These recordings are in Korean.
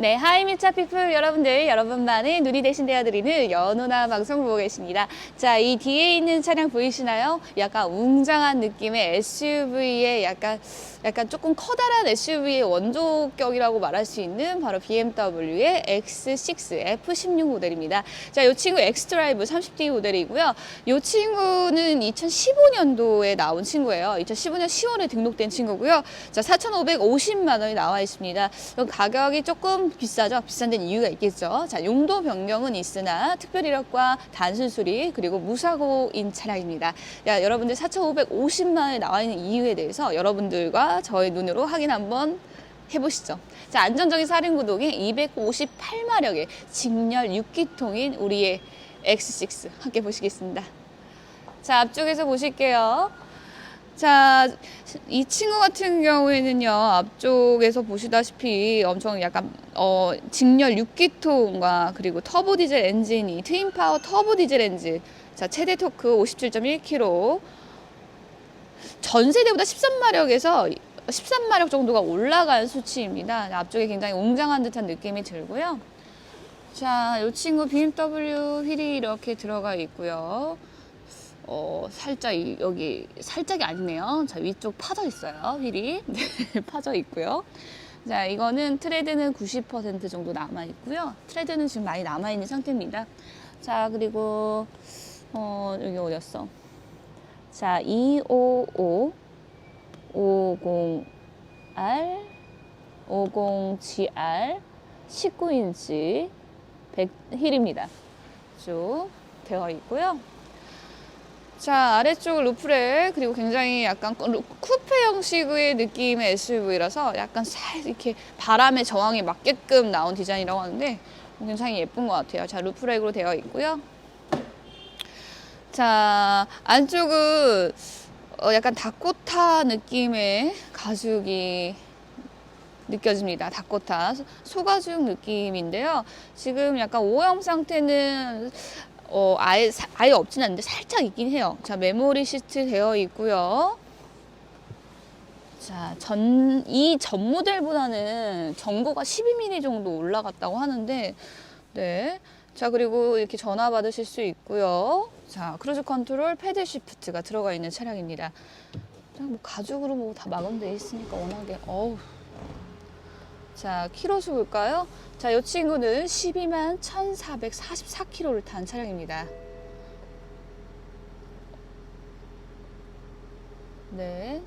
네, 하이미차 피플 여러분들, 여러분만의 눈이 대신 되어드리는 연호나 방송 보고 계십니다. 자, 이 뒤에 있는 차량 보이시나요? 약간 웅장한 느낌의 SUV의 약간, 약간 조금 커다란 SUV의 원조격이라고 말할 수 있는 바로 BMW의 X6 F16 모델입니다. 자, 이 친구 엑스드라이브 30D 모델이고요. 이 친구는 2015년도에 나온 친구예요. 2015년 10월에 등록된 친구고요. 자, 4,550만 원이 나와 있습니다. 가격이 조금 비싸죠. 비싼 데는 이유가 있겠죠. 자, 용도 변경은 있으나 특별 이력과 단순 수리 그리고 무사고인 차량입니다. 야, 여러분들 4,550만 원에 나와 있는 이유에 대해서 여러분들과 저의 눈으로 확인 한번 해보시죠. 자, 안전적인 사륜구동에 258마력의 직렬 6기통인 우리의 X6 함께 보시겠습니다. 자, 앞쪽에서 보실게요. 자, 이 친구 같은 경우에는요, 앞쪽에서 보시다시피 엄청 약간, 어, 직렬 6기통과 그리고 터보 디젤 엔진이 트윈 파워 터보 디젤 엔진. 자, 최대 토크 57.1kg. 전 세대보다 13마력에서 13마력 정도가 올라간 수치입니다. 앞쪽에 굉장히 웅장한 듯한 느낌이 들고요. 자, 이 친구 BMW 휠이 이렇게 들어가 있고요. 어, 살짝 이- 여기 살짝이 아니네요. 자, 위쪽 파져 있어요. 휠이. 네, 파져 있고요. 자, 이거는 트레드는 90% 정도 남아 있고요. 트레드는 지금 많이 남아 있는 상태입니다. 자, 그리고 어, 여기 어디였어? 자, 255 50R 50GR 19인치 100 힐입니다. 쭉 되어 있고요. 자, 아래쪽 루프레 그리고 굉장히 약간 루- 쿠페 형식의 느낌의 SUV라서 약간 살 이렇게 바람의 저항에 맞게끔 나온 디자인이라고 하는데 굉장히 예쁜 것 같아요. 자, 루프렉으로 되어 있고요. 자, 안쪽은 어, 약간 다코타 느낌의 가죽이 느껴집니다. 다코타 소가죽 느낌인데요. 지금 약간 오염 상태는 어, 아예 사- 아예 없진 않은데 살짝 있긴 해요. 자, 메모리 시트 되어 있고요. 자, 전, 이 전 모델보다는 전고가 12mm 정도 올라갔다고 하는데, 네. 자, 그리고 이렇게 전화 받으실 수 있고요. 자, 크루즈 컨트롤 패드 시프트가 들어가 있는 차량입니다. 자, 뭐 가죽으로 뭐 다 마감되어 있으니까 워낙에, 어우. 자, 키로 수 볼까요? 자, 이 친구는 12만 1,444km를 탄 차량입니다. 네.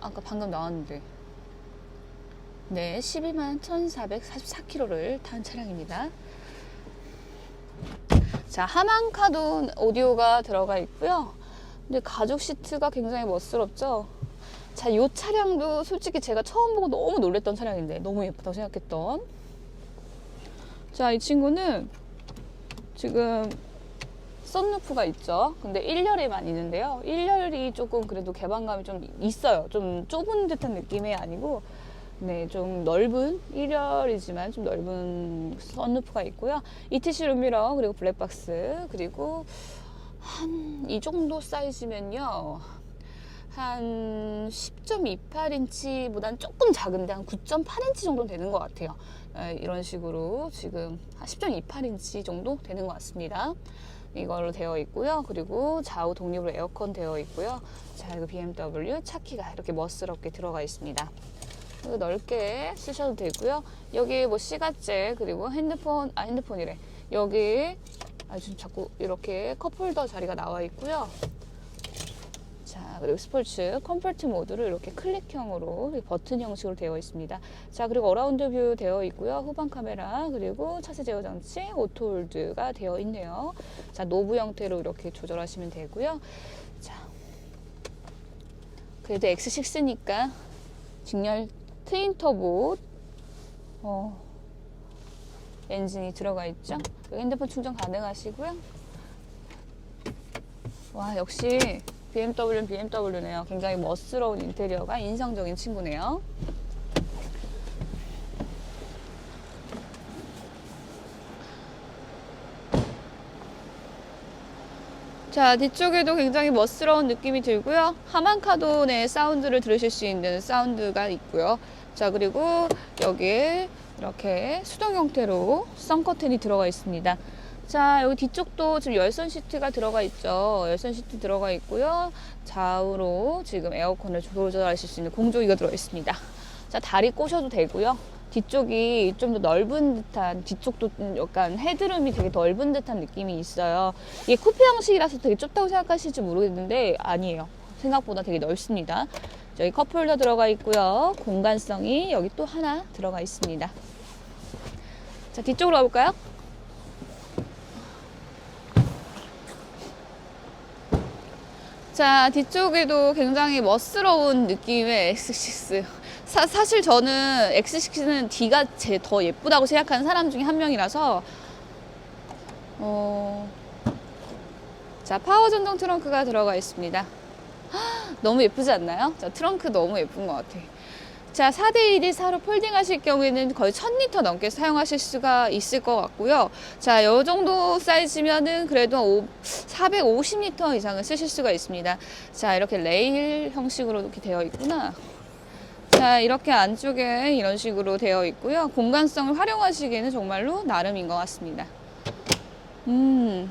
아까 방금 나왔는데. 네, 12만 1,444km를 탄 차량입니다. 자, 하만카돈 오디오가 들어가 있고요. 근데 가죽 시트가 굉장히 멋스럽죠? 자, 이 차량도 솔직히 제가 처음 보고 너무 놀랬던 차량인데 너무 예쁘다고 생각했던. 자, 이 친구는 지금 썬루프가 있죠. 근데 1열에만 있는데요. 1열이 조금 그래도 개방감이 좀 있어요. 좀 좁은 듯한 느낌이 아니고 네, 좀 넓은 1열이지만 좀 넓은 썬루프가 있고요. ETC 룸미러 그리고 블랙박스 그리고 한 이 정도 사이즈면요. 한 10.28인치보다는 조금 작은데 한 9.8인치 정도 되는 것 같아요. 에, 이런 식으로 지금 한 10.28인치 정도 되는 것 같습니다. 이걸로 되어 있고요. 그리고 좌우 독립으로 에어컨 되어 있고요. 자, 이거 BMW 차키가 이렇게 멋스럽게 들어가 있습니다. 넓게 쓰셔도 되고요. 여기 뭐 시가잭 그리고 핸드폰 아 핸드폰이래. 여기 아 지금 자꾸 이렇게 컵홀더 자리가 나와 있고요. 자, 그리고 스포츠 컴포트 모드를 이렇게 클릭형으로 버튼 형식으로 되어 있습니다. 자, 그리고 어라운드 뷰 되어 있고요. 후방 카메라, 그리고 차세 제어 장치, 오토 홀드가 되어 있네요. 자, 노브 형태로 이렇게 조절하시면 되고요. 자, 그래도 X6니까 직렬 트윈 터보 어, 엔진이 들어가 있죠. 여기 핸드폰 충전 가능하시고요. 와, 역시 BMW는 BMW네요. 굉장히 멋스러운 인테리어가 인상적인 친구네요. 자, 뒤쪽에도 굉장히 멋스러운 느낌이 들고요. 하만카돈의 사운드를 들으실 수 있는 사운드가 있고요. 자, 그리고 여기에 이렇게 수동 형태로 썬커튼이 들어가 있습니다. 자, 여기 뒤쪽도 지금 열선 시트가 들어가 있죠. 열선 시트 들어가 있고요. 좌우로 지금 에어컨을 조절하실 수 있는 공조기가 들어 있습니다. 자, 다리 꼬셔도 되고요. 뒤쪽이 좀 더 넓은 듯한 뒤쪽도 좀 약간 헤드룸이 되게 넓은 듯한 느낌이 있어요. 이게 쿠페 형식이라서 되게 좁다고 생각하실지 모르겠는데 아니에요. 생각보다 되게 넓습니다. 여기 컵홀더 들어가 있고요. 공간성이 여기 또 하나 들어가 있습니다. 자, 뒤쪽으로 가볼까요? 자, 뒤쪽에도 굉장히 멋스러운 느낌의 X6. 사, 사실 저는 X6는 D가 제 더 예쁘다고 생각하는 사람 중에 한 명이라서, 어, 자, 파워 전동 트렁크가 들어가 있습니다. 너무 예쁘지 않나요? 자, 트렁크 너무 예쁜 것 같아. 자, 4대1이 사로 폴딩 하실 경우에는 거의 1000리터 넘게 사용하실 수가 있을 것 같고요. 자, 요 정도 사이즈면은 그래도 오- 450리터 이상은 쓰실 수가 있습니다. 자, 이렇게 레일 형식으로 이렇게 되어 있구나. 자, 이렇게 안쪽에 이런 식으로 되어 있고요. 공간성을 활용하시기에는 정말로 나름인 것 같습니다. 음,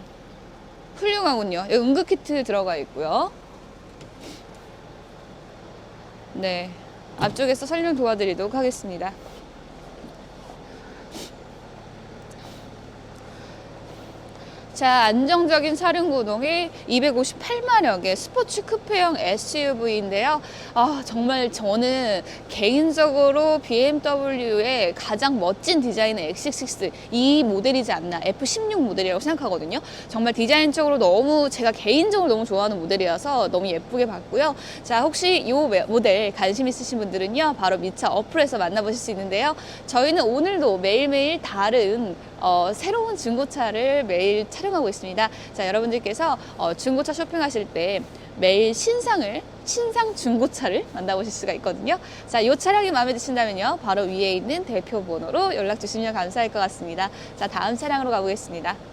훌륭하군요. 여기 응급 키트 들어가 있고요. 네. 앞쪽에서 설명 도와드리도록 하겠습니다. 자, 안정적인 사륜구동의 258마력의 스포츠 쿠페형 SUV인데요. 아, 정말 저는 개인적으로 BMW의 가장 멋진 디자인의 X6 이 모델이지 않나 F16 모델이라고 생각하거든요. 정말 디자인적으로 너무 제가 개인적으로 너무 좋아하는 모델이라서 너무 예쁘게 봤고요. 자, 혹시 이 모델 관심 있으신 분들은요, 바로 미차 어플에서 만나보실 수 있는데요. 저희는 오늘도 매일매일 다른 어, 새로운 중고차를 매일 촬영 하고 있습니다. 자, 여러분들께서 어, 중고차 쇼핑하실 때 매일 신상을 신상 중고차를 만나보실 수가 있거든요. 자, 이 차량이 마음에 드신다면요. 바로 위에 있는 대표 번호로 연락 주시면 감사할 것 같습니다. 자, 다음 차량으로 가보겠습니다.